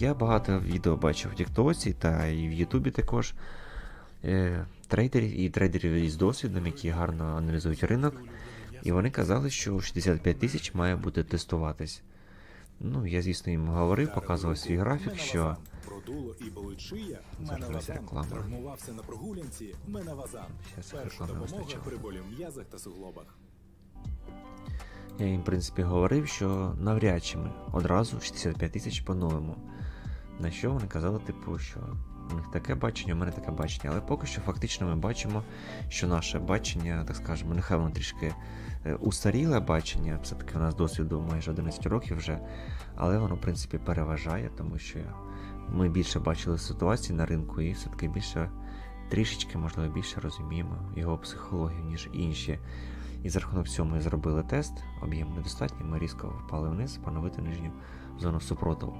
Я багато відео бачив в Тіктоці та і в Ютубі також. Е, трейдерів і трейдерів із досвідом, які гарно аналізують ринок. І вони казали, що 65 тисяч має бути тестуватись. Ну, я, звісно, їм говорив, показував свій графік, що Продуло і Зараз менавазан. реклама. Травмувався на прогулянці, менавазан. Щас Перша допомога при болі в м'язах та суглобах. я їм, в принципі, говорив, що навряд чи ми одразу 65 тисяч поновимо. На що вони казали, типу, що у них таке бачення, у мене таке бачення. Але поки що фактично ми бачимо, що наше бачення, так скажемо, нехай воно трішки е, устаріле бачення, все-таки у нас досвіду майже 11 років вже, але воно, в принципі, переважає, тому що ми більше бачили ситуації на ринку і все-таки більше трішечки, можливо, більше розуміємо його психологію, ніж інші. І за рахунок цього ми зробили тест, об'єм недостатній, ми різко впали вниз, поновити нижню зону супротиву.